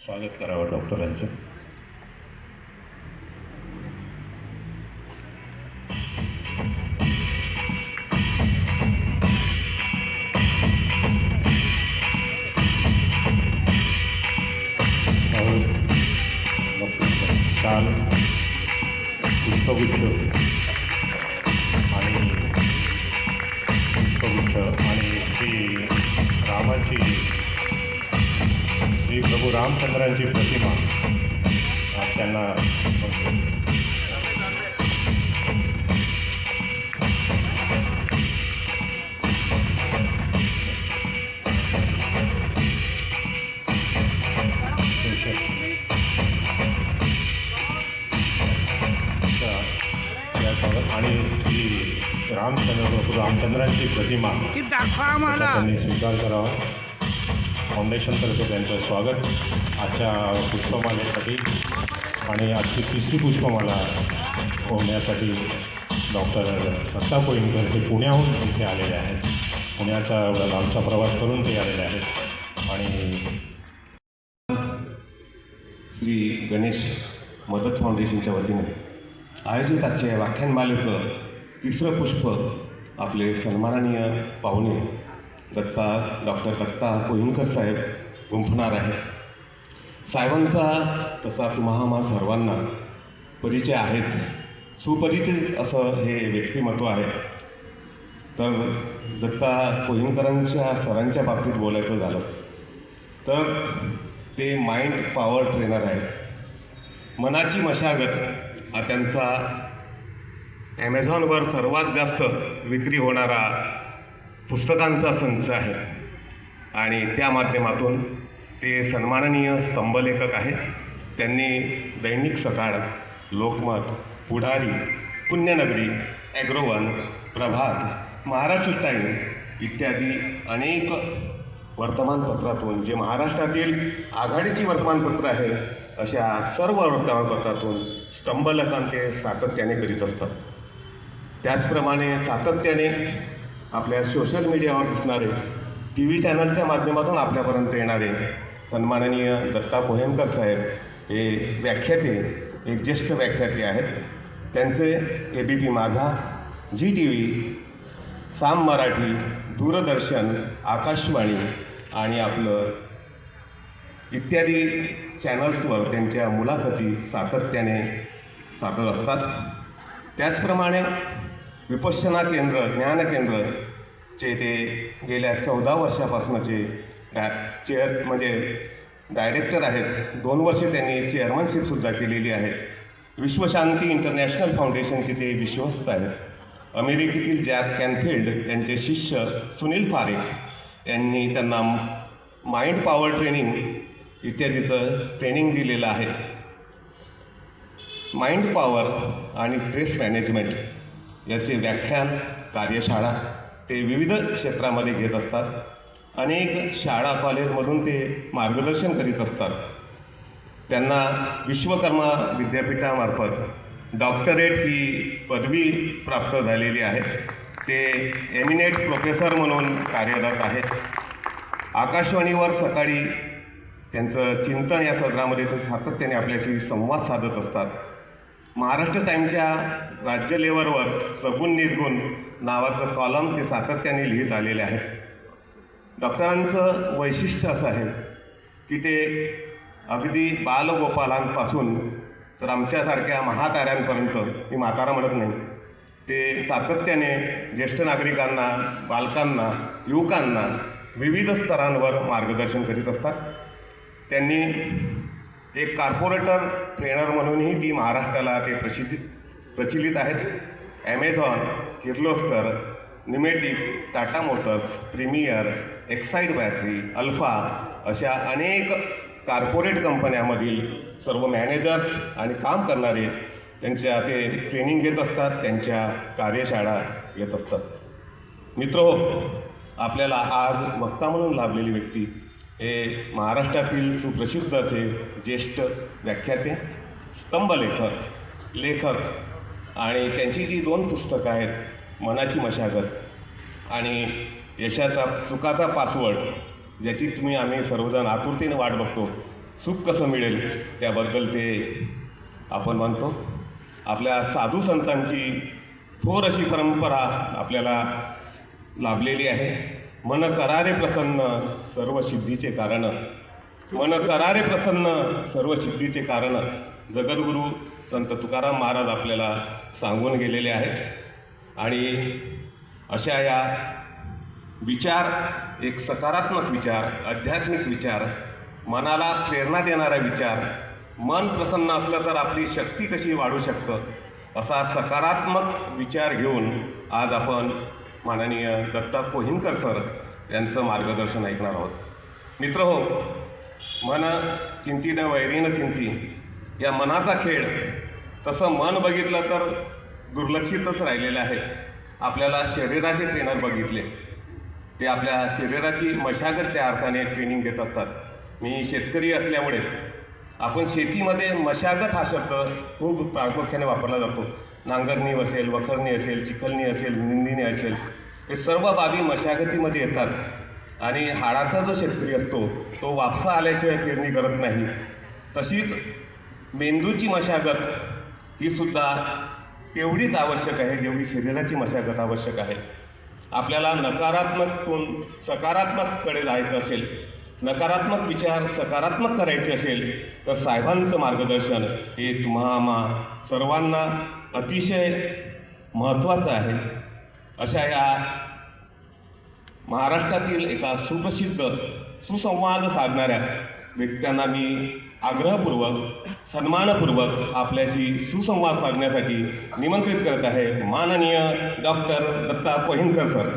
स्वागत करावं डॉक्टरांचं और डॉक्टर शाल पुष्पगुच्छ आणि पुष्पगुच्छ आणि श्री रामचंद्रांची प्रतिमा त्यांना आणि श्री रामचंद्र रामचंद्रांची प्रतिमा त्यांनी स्वीकार करावा. फाउंडेशनतर्फे त्यांचं स्वागत. आजच्या पुष्पमालेसाठी आणि आजची तिसरी पुष्पमाला होण्यासाठी डॉक्टर दत्ता कोईनकर हे पुण्याहून इथे आलेले आहेत. पुण्याचा एवढा लांबचा प्रवास करून ते आलेले आहेत. आणि श्री गणेश मदत फाउंडेशनच्या वतीने आयोजित आजच्या या व्याख्यानमालेचं तिसरं पुष्प आपले सन्माननीय पाहुणे दत्ता डॉक्टर दत्ता कोहिंकर साहेब गुंफणार आहे साहेबांचा तसा तुम्हा आम्हा सर्वांना परिचय आहेच. सुपरिचित असं हे व्यक्तिमत्व आहे. तर दत्ता कोहिंकरांच्या सरांच्या बाबतीत बोलायचं झालं तर ते माइंड पॉवर ट्रेनर आहेत. मनाची मशागत हा त्यांचा ॲमेझॉनवर सर्वात जास्त विक्री होणारा पुस्तकांचा संच आहे. आणि त्या माध्यमातून ते सन्माननीय स्तंभलेखक आहेत. त्यांनी दैनिक सकाळ लोकमत पुढारी पुण्यनगरी ॲग्रोवन प्रभात महाराष्ट्र टाईम इत्यादी अनेक वर्तमानपत्रातून जे महाराष्ट्रातील आघाडीची वर्तमानपत्र आहे अशा सर्व वर्तमानपत्रातून स्तंभलेखन ते सातत्याने करीत असतात. त्याचप्रमाणे सातत्याने आपल्या सोशल मीडियावर दिसणारे टी व्ही चॅनलच्या माध्यमातून आपल्यापर्यंत येणारे सन्माननीय दत्ता कोहेमकर साहेब हे व्याख्याते एक ज्येष्ठ व्याख्याते आहेत. त्यांचे A B P Majha Zee T V Saam Marathi Doordarshan Akashvani आणि आपलं इत्यादी चॅनल्सवर त्यांच्या मुलाखती सातत्याने साधत असतात. त्याचप्रमाणे विपश्यना केंद्र ज्ञान केंद्रचे ते गेल्या चौदा वर्षापासूनचे डा चेअर म्हणजे डायरेक्टर आहेत. दोन वर्षे त्यांनी चेअरमनशिपसुद्धा केलेली आहे. विश्वशांती इंटरनॅशनल फाउंडेशनचे ते विश्वस्त आहेत. अमेरिकेतील जॅक कॅनफिल्ड यांचे शिष्य सुनील फारेख यांनी त्यांना माइंड पॉवर ट्रेनिंग इत्यादीचं ट्रेनिंग दिलेलं आहे. माइंड पॉवर आणि स्ट्रेस मॅनेजमेंट याचे व्याख्यान कार्यशाळा ते विविध क्षेत्रामध्ये घेत असतात. अनेक शाळा कॉलेजमधून ते मार्गदर्शन करीत असतात. त्यांना विश्वकर्मा विद्यापीठामार्फत डॉक्टरेट ही पदवी प्राप्त झालेली आहे. ते एमिनेट प्रोफेसर म्हणून कार्यरत आहेत. आकाशवाणीवर सकाळी त्यांचं चिंतन या सदरामध्ये ते सातत्याने आपल्याशी संवाद साधत असतात. महाराष्ट्र टाईमच्या राज्य लेवलवर सगुण निर्गुण नावाचं कॉलम ते सातत्याने लिहित आलेले आहेत. डॉक्टरांचं वैशिष्ट्य असं आहे की ते अगदी बालगोपालांपासून तर आमच्यासारख्या महाताऱ्यांपर्यंत मी म्हातारा म्हणत नाही ते सातत्याने ज्येष्ठ नागरिकांना बालकांना युवकांना विविध स्तरांवर मार्गदर्शन करीत असतात. त्यांनी एक कार्पोरेटर ट्रेनर म्हणूनही ती महाराष्ट्राला ते प्रशिक्षित प्रचलित आहेत. Amazon Kirloskar pneumatic Tata motors premier Exide battery alpha अशा अनेक कार्पोरेट कंपन्यामधील सर्व मॅनेजर्स आणि काम करणारे त्यांच्या ते ट्रेनिंग घेत असतात त्यांच्या कार्यशाळा घेत असतात. मित्र हो, आपल्याला आज वक्ता म्हणून लाभलेली व्यक्ती हे महाराष्ट्रातील सुप्रसिद्ध असे ज्येष्ठ व्याख्याते स्तंभलेखक लेखक आणि त्यांची जी दोन पुस्तकं आहेत मनाची मशागत आणि यशाचा सुखाचा पासवर्ड ज्याची तुम्ही आम्ही सर्वजण आतुरतेने वाट बघतो सुख कसं मिळेल त्याबद्दल ते आपण म्हणतो. आपल्या साधू संतांची थोर अशी परंपरा आपल्याला लाभलेली आहे. मन करारे प्रसन्न सर्व सिद्धीचे कारण. मन करारे प्रसन्न सर्व सिद्धीचे कारण. जगद्गुरू संत तुकाराम महाराज आपल्याला सांगून गेलेले आहेत. आणि अशा या विचार एक सकारात्मक विचार आध्यात्मिक विचार मनाला प्रेरणा देणारा विचार मन प्रसन्न असलं तर आपली शक्ती कशी वाढू शकतं? असा सकारात्मक विचार घेऊन आज आपण माननीय दत्ता कोहिनकर सर यांचं मार्गदर्शन ऐकणार आहोत. मित्र हो मन चिंती न वैरीन चिंती या मनाचा खेळ तसं मन बघितलं तर दुर्लक्षितच राहिलेलं आहे. आपल्याला शरीराचे ट्रेनर बघितले. ते आपल्या शरीराची मशागत त्या अर्थाने ट्रेनिंग देत असतात. मी शेतकरी असल्यामुळे आपण शेतीमध्ये मशागत हा शब्द खूप प्रामुख्याने वापरला जातो. नांगरणी असेल वखरणी असेल चिखलणी असेल निंदिणी असेल हे सर्व बाबी मशागतीमध्ये येतात. आणि हाडाचा जो शेतकरी असतो तो वापसा आल्याशिवाय पेरणी करत नाही. तशीच मेंदूची मशागत ही सुद्धा तेवढीच आवश्यक आहे जेवढी शरीराची मशागत आवश्यक आहे. आपल्याला नकारात्मकतून सकारात्मककडे जायचं असेल नकारात्मक विचार सकारात्मक करायचे असेल तर साहेबांचं मार्गदर्शन हे तुम्हा सर्वांना अतिशय महत्त्वाचं आहे. अशा या महाराष्ट्रातील एका सुप्रसिद्ध सुसंवाद साधणाऱ्या व्यक्त्यांना मी आग्रहपूर्वक सन्मानपूर्वक आपल्याशी सुसंवाद साधण्यासाठी निमंत्रित करत आहे माननीय डॉक्टर दत्ता कोहिंदकर सर.